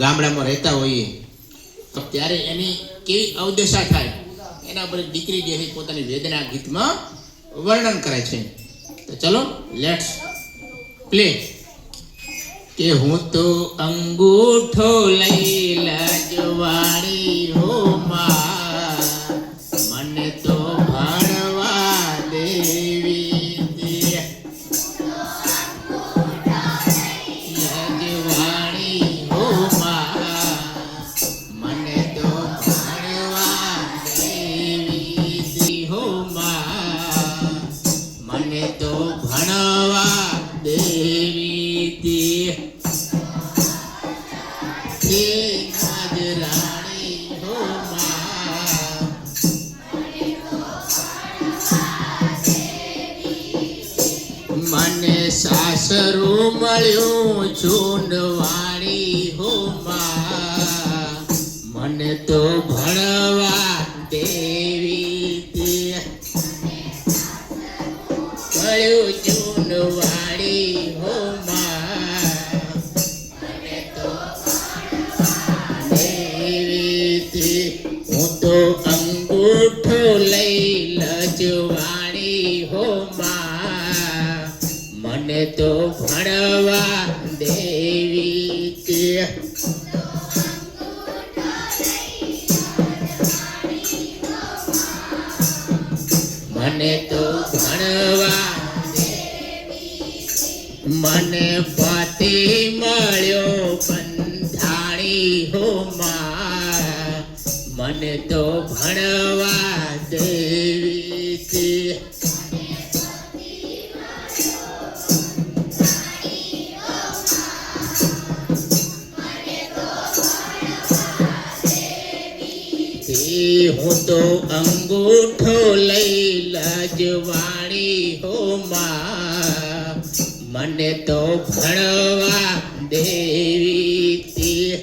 ગામડામાં રહેતા હોઈએ, તો ત્યારે એની કેવી અવદશા થાય, એના પર દીકરી જે પોતાની વેદના ગીતમાં વર્ણન કરે છે. તો ચલો લેટ્સ પ્લે કે હું તો અંગૂઠો લઈ લજવાળી હો મને સાસરું મળ્યું ચૂંડવાણી હો માં મને તો ભણવા દેવી મળ્યું ચૂંડવાણી હો માં મને તો દેવી હું તો અંગૂઠો લઈ લજવાણી હો માં મને તો ભણવા દેવી કે. મને તો ભણવા મને પતિ મળ્યો બંધાણી હો મા. મને તો ભણવા દેવી એ હું અંગૂઠો લઈ લજવાણી હો માં. મને તો ભણવા દેવી તી.